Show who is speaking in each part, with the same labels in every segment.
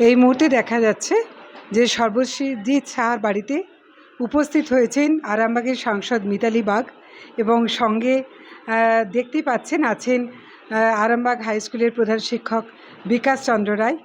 Speaker 1: এই মুহূর্তে দেখা যাচ্ছে যে সর্বশিজিৎ সাহার বাড়িতে উপস্থিত হয়েছেন আরামবাগের সাংসদ মিতালি বাগ এবং সঙ্গে দেখতে পাচ্ছেন আছেন আরামবাগ হাই স্কুলের প্রধান শিক্ষক বিকাশ চন্দ্র রায়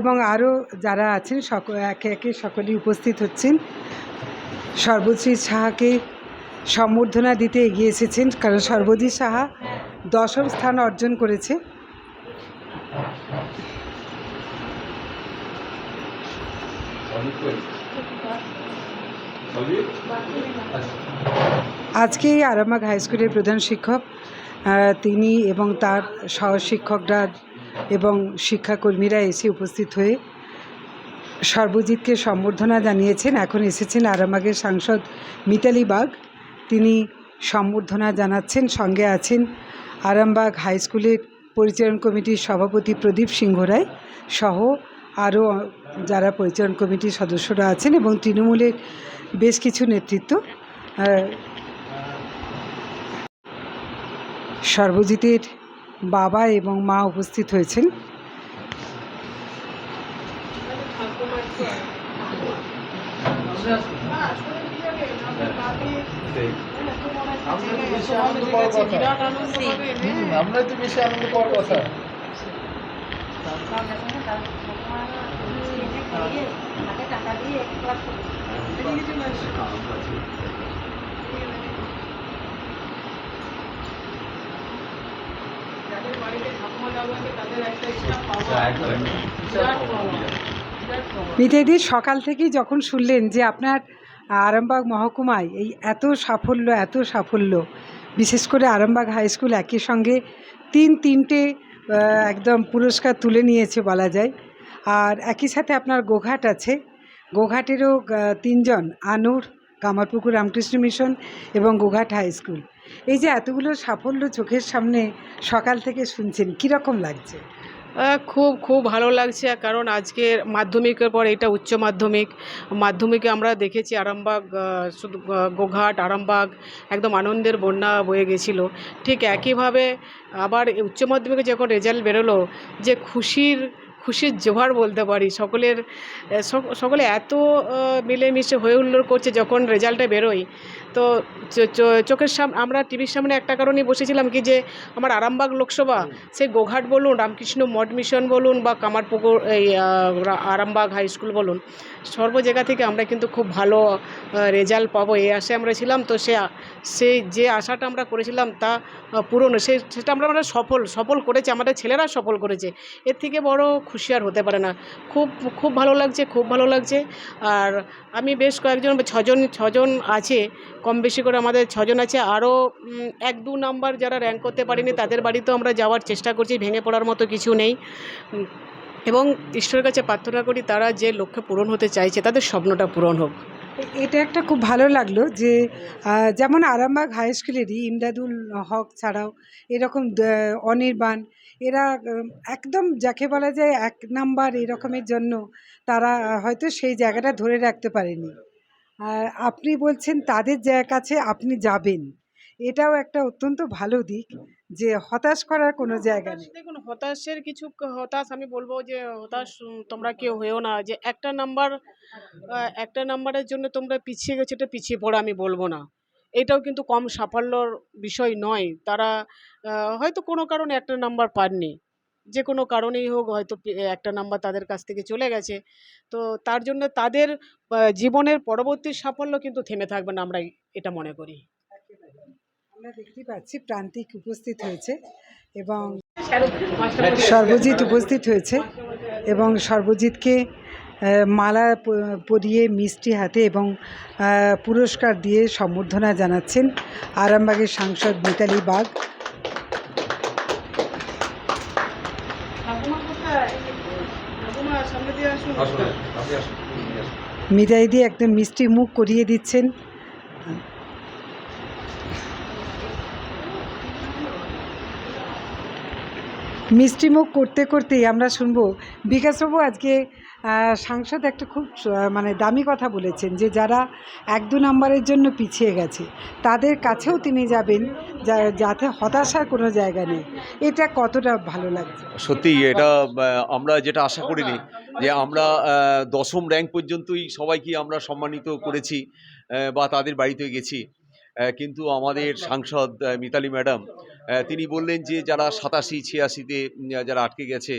Speaker 1: এবং আরও যারা আছেন সক, একে একে সকলেই উপস্থিত হচ্ছেন। সর্বজিৎ সাহাকে সম্বর্ধনা দিতে এগিয়ে এসেছেন কারণ সর্বজিৎ সাহা দশম স্থান অর্জন করেছে। আজকে আরামবাগ হাই স্কুলের প্রধান শিক্ষক তিনি এবং তার সহশিক্ষকরা এবং শিক্ষাকর্মীরা এসে উপস্থিত হয়ে সর্বজিৎকে সম্বর্ধনা জানিয়েছেন। এখন এসেছেন আরামবাগের সাংসদ মিতালি বাগ। তিনি সম্বর্ধনা জানাচ্ছেন। সঙ্গে আছেন আরামবাগ হাই স্কুলের পরিচালন কমিটির সভাপতি প্রদীপ সিংহ রায় সহ আরও যারা পরিচালন কমিটির সদস্যরা আছেন এবং তৃণমূলের বেশ কিছু নেতৃত্ব সর্বজিতের বাবা এবং মা উপস্থিত হয়েছেন।
Speaker 2: আমরা তো বেশি আনন্দ পাওয়ার কথা।
Speaker 1: মিতাইদি সকাল থেকেই যখন শুনলেন যে আপনার আরামবাগ মহকুমায় এই এত সাফল্য এত সাফল্য, বিশেষ করে আরামবাগ হাই স্কুল একই সঙ্গে তিন তিনটে একদম পুরস্কার তুলে নিয়েছে বলা যায় আর একই সাথে আপনার গোঘাট আছে। গোঘাটেরও তিনজন, আনুর, কামারপুকুর, রামকৃষ্ণ মিশন এবং গোঘাট হাই স্কুল। এই যে এতগুলো সাফল্য চোখের সামনে সকাল থেকে শুনছেন, কীরকম লাগছে?
Speaker 3: খুব খুব ভালো লাগছে, কারণ আজকের মাধ্যমিকের পর এটা উচ্চ মাধ্যমিক। মাধ্যমিকে আমরা দেখেছি আরামবাগ শুধু গোঘাট, আরামবাগ, একদম আনন্দের বন্যা বয়ে গেছিল। ঠিক একইভাবে আবার উচ্চ মাধ্যমিকে যখন রেজাল্ট বেরোলো, যে খুশির খুশির জোহার বলতে পারি। সকলের সকলে এত মিলেমিশে হয়ে হুল্লোড় করছে যখন রেজাল্টটা বেরোয়। তো চোখের সামনে আমরা টিভির সামনে একটা কারণেই বসেছিলাম কি যে আমার আরামবাগ লোকসভা সেই গোঘাট বলুন রামকৃষ্ণ মঠ মিশন বলুন বা কামারপুকুর এই আরামবাগ হাই স্কুল বলুন সর্ব জায়গা থেকে আমরা কিন্তু খুব ভালো রেজাল্ট পাবো এই আশে আমরা ছিলাম। তো সে সেই যে আশাটা আমরা করেছিলাম তা পূরণ সে সেটা আমরা আমরা সফল সফল করেছে আমাদের ছেলেরা সফল করেছে। এর থেকে বড় খুশি আর হতে পারে না। খুব খুব ভালো লাগছে খুব ভালো লাগছে। আর আমি বেশ কয়েকজন ছজন ছজন আছে কম বেশি করে আমাদের ছজন আছে। আরও এক দু নাম্বার যারা র্যাঙ্ক করতে পারেনি, তাদের বাড়িতেও আমরা যাওয়ার চেষ্টা করছি, ভেঙে পড়ার মতো কিছু নেই। এবং ঈশ্বরের কাছে প্রার্থনা করি, তারা যে লক্ষ্যে পূরণ হতে চাইছে, তাদের স্বপ্নটা পূরণ হোক।
Speaker 1: এটা একটা খুব ভালো লাগল যে যেমন আরামবাগ হাই স্কুলেরই ইমদাদুল হক ছাড়াও এরকম অনির্বাণ, এরা একদম যাকে বলা যায় এক নাম্বার এরকমের জন্য, তারা হয়তো সেই জায়গাটা ধরে রাখতে পারেনি। আপনি বলছেন তাদের কাছে আপনি যাবেন। এটাও একটা অত্যন্ত ভালো দিক যে হতাশ করার কোনো জায়গা নেই।
Speaker 3: দেখুন হতাশের কিছু হতাশ আমি বলব যে হতাশ তোমরা কেউ হয়েও না। যে একটা নাম্বার একটা নাম্বারের জন্য তোমরা পিছিয়ে গেছো এটা পিছিয়ে পড়া আমি বলব না। এটাও কিন্তু কম সাফল্যর বিষয় নয়। তারা হয়তো কোনো কারণে একটা নাম্বার পাননি। যে কোনো কারণেই হোক হয়তো একটা নাম্বার তাদের কাছ থেকে চলে গেছে। তো তার জন্য তাদের জীবনের পরবর্তী সাফল্য কিন্তু থেমে থাকবে না আমরা এটা মনে করি।
Speaker 1: আমরা দেখতে পাচ্ছি প্রান্তিক উপস্থিত হয়েছে এবং সর্বজিৎ উপস্থিত হয়েছে এবং সর্বজিৎকে মালা পরিয়ে মিষ্টি হাতে এবং পুরস্কার দিয়ে সম্বর্ধনা জানাচ্ছেন আরামবাগের সাংসদ মিতালি বাগ। মিতাই দিয়ে একদম মিষ্টি মুখ করিয়ে দিচ্ছেন। মিষ্টিমুখ করতে করতেই আমরা শুনব বিকাশবাবু আজকে সাংসদ একটা খুব মানে দামি কথা বলেছেন যে যারা এক দু নম্বরের জন্য পিছিয়ে গেছে, তাদের কাছেও তিনি যাবেন যাতে হতাশার কোনো জায়গা নেই। এটা কতটা ভালো লাগছে?
Speaker 4: সত্যি এটা আমরা যেটা আশা করিনি যে আমরা দশম র্যাঙ্ক পর্যন্তই সবাইকে আমরা সম্মানিত করেছি বা তাদের বাড়িতে গেছি কিন্তু আমাদের সাংসদ মিতালি ম্যাডাম তিনি বললেন যে যারা সাতাশি, ছিয়াশিতে যারা আটকে গেছে,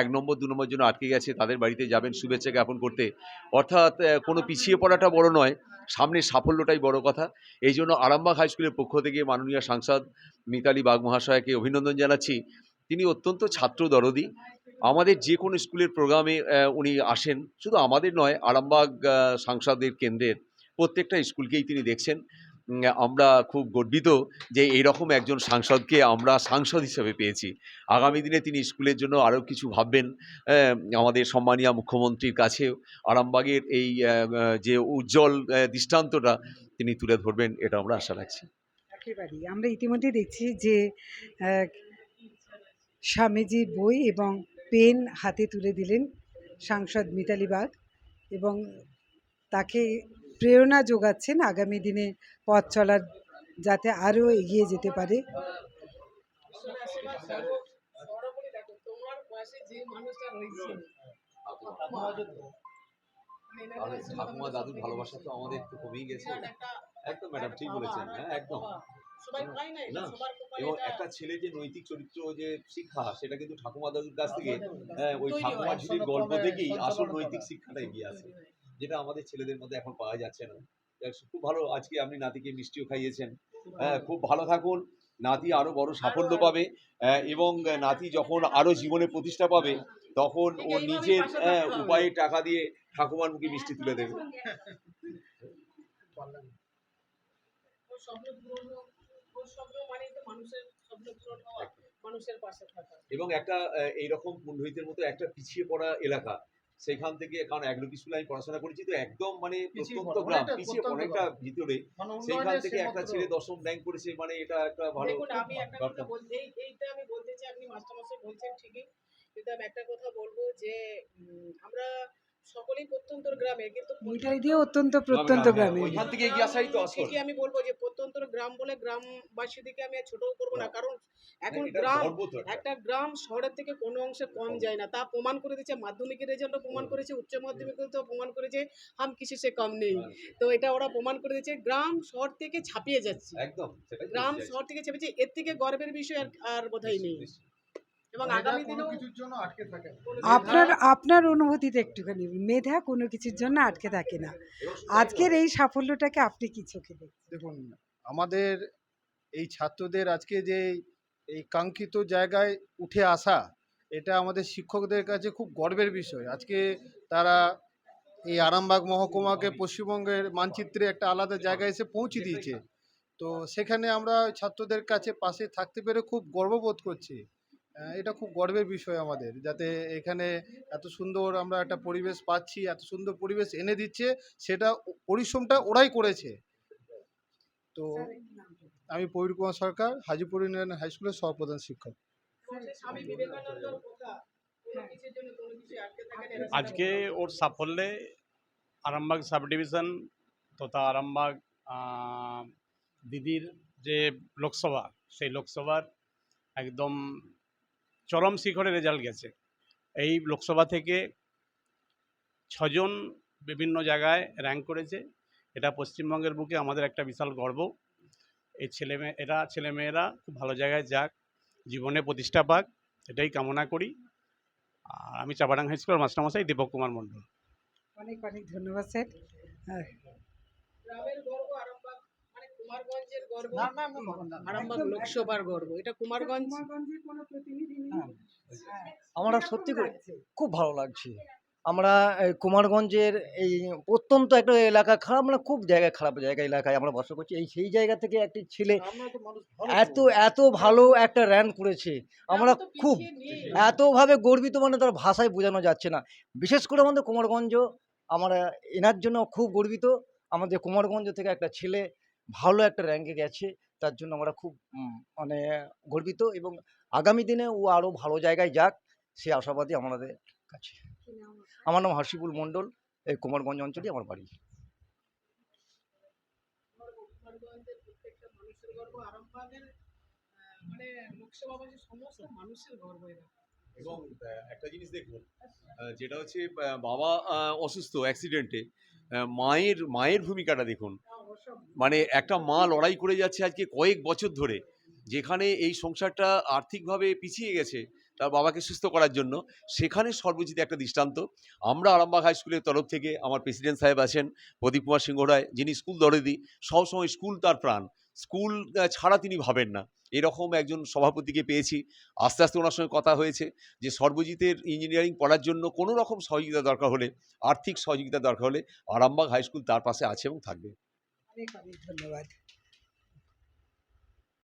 Speaker 4: এক নম্বর, দু নম্বর জন্য আটকে গেছে, তাদের বাড়িতে যাবেন, শুভেচ্ছা জ্ঞাপন করতে। অর্থাৎ কোনো পিছিয়ে পড়াটা বড় নয়, সামনের সাফল্যটাই বড় কথা। এই জন্য আরামবাগ হাই স্কুলের পক্ষ থেকে মাননীয় সাংসদ মিতালি বাগ মহাশয়কে অভিনন্দন জানাচ্ছি। তিনি অত্যন্ত ছাত্র দরদি। আমাদের যে কোনো স্কুলের প্রোগ্রামে উনি আসেন। শুধু আমাদের নয়, আরামবাগ সাংসদের কেন্দ্রের প্রত্যেকটা স্কুলকেই তিনি দেখছেন। আমরা খুব গর্বিত যে এইরকম একজন সাংসদকে আমরা সাংসদ হিসেবে পেয়েছি। আগামী দিনে তিনি স্কুলের জন্য আরও কিছু ভাববেন আমাদের সম্মানীয় মুখ্যমন্ত্রীর কাছেও। আরামবাগের এই যে উজ্জ্বল দৃষ্টান্তটা তিনি তুলে ধরবেন, এটা আমরা আশা রাখছি।
Speaker 1: আমরা ইতিমধ্যে দেখছি যে স্বামীজির বই এবং পেন হাতে তুলে দিলেন সাংসদ মিতালি বাগ এবং তাকে প্রেরণা যোগাচ্ছেন আগামী দিনে পথ চলার যাতে আরও এগিয়ে যেতে পারে।
Speaker 3: তোমার পাশে যে মানুষটা রয়েছে
Speaker 4: ঠাকুমা দাদুর ভালোবাসা তো আমাদের তো কমেই গেছে। একদম ম্যাডাম ঠিক বলেছেন হ্যাঁ একদম।
Speaker 3: না
Speaker 4: এবং একটা ছেলে যে নৈতিক চরিত্র যে শিক্ষা সেটা কিন্তু ঠাকুমা দাদুর কাছ থেকে হ্যাঁ, ওই ঠাকুমা। ঝুলির গল্প থেকেই আসল নৈতিক শিক্ষাটা এগিয়ে আসে। যেটা আমাদের ছেলেদের মধ্যে এখন পাওয়া যাচ্ছে না। খুব ভালো আজকে আপনি নাতিকে মিষ্টিও খাইয়েছেন। হ্যাঁ খুব ভালো থাকুন। নাতি আরও বড় সাফল্য পাবে আহ, এবং নাতি যখন আরও জীবনে প্রতিষ্ঠা পাবে তখন ও নিজের হ্যাঁ, উপায়ে টাকা দিয়ে ঠাকুমার মুখে মিষ্টি তুলে দেবে। এবং একটা এইরকম পুণ্ডিতের মতো একটা পিছিয়ে পড়া এলাকা সেখান থেকে কারণ একলকি স্কুলে আমি পড়াশোনা করেছি তো একদম মানে প্রত্যন্ত গ্রাম
Speaker 2: অনেকটা
Speaker 4: পিছিয়ে অনেকটা ভিতরে।
Speaker 2: সেখান
Speaker 4: থেকে একটা ছেলে দশম র্যাঙ্ক করেছে মানে এটা একটা ভালো
Speaker 3: দেখুন আমি একটা কথা। বলতে এই এইটা আমি বলতে চাই আপনি মাস্টারমশাই বলছেন ঠিকই কিন্তু আমি একটা কথা বলব যে আমরা সকলেই প্রত্যন্তর গ্রামে কিন্তু
Speaker 1: মিঠাই দিয়ে অত্যন্ত প্রত্যন্ত গ্রামে।
Speaker 4: ওইখান থেকে এগিয়ে আসাই তো আসল।
Speaker 3: আমি বলব যে প্রত্যন্তর গ্রাম বলে গ্রামবাসীদেরকে আমি ছোট করব না কারণ এখন গ্রাম
Speaker 4: একটা।
Speaker 3: গ্রাম শহরের থেকে কোনো অংশে কম যায় না। তা প্রমাণ করে দিচ্ছে মাধ্যমিকের রেজাল্টও প্রমাণ করেছে উচ্চ মাধ্যমিকের তো প্রমাণ করেছে হাম কিসে সে কম নেই। তো এটা ওরা প্রমাণ করে দিচ্ছে গ্রাম শহর থেকে ছাপিয়ে যাচ্ছে।
Speaker 4: একদম
Speaker 3: গ্রাম শহর থেকে ছাপিয়েছে এর থেকে গর্বের বিষয় আর আর বোধহয় নেই। এবং আগামী দিনেও
Speaker 2: কিছুর জন্য আটকে থাকে।
Speaker 1: আপনার আপনার অনুভূতিটা একটুখানি মেধা কোনো কিছুর জন্য আটকে থাকে না। আজকের এই সাফল্যটাকে আপনি কি চোখে দেখছেন?
Speaker 2: দেখুন আমাদের এই ছাত্রদের আজকে যে এই কাঙ্ক্ষিত জায়গায় উঠে আসা এটা আমাদের শিক্ষকদের কাছে খুব গর্বের বিষয়। আজকে তারা এই আরামবাগ মহকুমাকে পশ্চিমবঙ্গের মানচিত্রে একটা আলাদা জায়গায় এসে পৌঁছে দিয়েছে। তো সেখানে আমরা ছাত্রদের কাছে পাশে থাকতে পেরে খুব গর্ববোধ করছি। এটা খুব গর্বের বিষয় আমাদের, যাতে এখানে এত সুন্দর আমরা একটা পরিবেশ পাচ্ছি, এত সুন্দর পরিবেশ এনে দিচ্ছে, সেটা পরিশ্রমটা ওরাই করেছে। তো আমি পবির কুমার সরকার, হাজিপুর ইউনিয়ন হাই স্কুলের সহপ্রধান শিক্ষক।
Speaker 5: আজকে ওর সাফল্যে আরামবাগ সাব ডিভিশন তথা আরামবাগ দিদির যে লোকসভা, সেই লোকসভার একদম চরম শিখরে রেজাল্ট গেছে। এই লোকসভা থেকে ছজন বিভিন্ন জায়গায় র্যাঙ্ক করেছে। এটা পশ্চিমবঙ্গের বুকে আমাদের একটা বিশাল গর্ব। এই ছেলে মেয়ে, এরা ছেলেমেয়েরা খুব ভালো জায়গায় যাক, জীবনে প্রতিষ্ঠা পাক, এটাই কামনা করি। আর আমি চাপাডাং হাই স্কুলের মাস্টারমশাই দীপক কুমার মণ্ডল।
Speaker 1: অনেক অনেক ধন্যবাদ, স্যার হ্যাঁ,
Speaker 3: গ্রামের গর্ব আরামবাগ মানে কুমারগঞ্জের গর্ব আরামবাগ লোকসভার গর্ব। এটা কুমারগঞ্জ?
Speaker 1: কুমারগঞ্জের কোনো প্রতিনিধি নেই?
Speaker 6: হ্যাঁ।
Speaker 1: হ্যাঁ।
Speaker 6: আমরা সত্যি করে খুব ভালো লাগছে। আমরা এই কুমারগঞ্জের এই অত্যন্ত একটা এলাকা খারাপ মানে খুব জায়গায় খারাপ জায়গা এলাকায় আমরা বাস করছি। এই সেই জায়গা থেকে একটি ছেলে এত এত ভালো একটা র্যান করেছে। আমরা খুব। এতভাবে গর্বিত মানে তার ভাষায় বোঝানো যাচ্ছে না। বিশেষ করে আমাদের কুমারগঞ্জ আমরা এনার জন্য খুব গর্বিত। আমাদের কুমারগঞ্জ থেকে একটা ছেলে ভালো একটা র্যাঙ্কে গেছে। তার জন্য আমরা খুব মানে গর্বিত এবং আগামী দিনে ও আরও ভালো জায়গায় যাক, সে আশাবাদী আমাদের কাছে। আমার নাম হাসিবুল মণ্ডল, এই কুমারগঞ্জ অঞ্চলেই আমার বাড়ি।
Speaker 4: এবং একটা জিনিস দেখুন যেটা হচ্ছে বাবা অসুস্থ অ্যাক্সিডেন্টে মায়ের মায়ের ভূমিকাটা দেখুন। মানে একটা মা লড়াই করে যাচ্ছে আজকে কয়েক বছর ধরে, যেখানে এই সংসারটা আর্থিকভাবে পিছিয়ে গেছে তার বাবাকে সুস্থ করার জন্য, সেখানে সর্বজিৎ একটা দৃষ্টান্ত। আমরা আরামবাগ হাই স্কুলের তরফ থেকে আমার প্রেসিডেন্ট সাহেব আছেন, প্রদীপ কুমার সিংহ রায়, যিনি স্কুল দরেদি, সবসময় স্কুল তার প্রাণ। স্কুল ছাড়া তিনি ভাবেন না। এরকম একজন সভাপতিকে পেয়েছি, আস্তে আস্তে ওনার সঙ্গে কথা হয়েছে যে সর্বজিতের ইঞ্জিনিয়ারিং পড়ার জন্য কোনো রকম সহযোগিতা দরকার হলে, আর্থিক সহযোগিতা দরকার হলে আরামবাগ হাই স্কুল তার পাশে আছে এবং থাকবে।
Speaker 1: অনেক অনেক ধন্যবাদ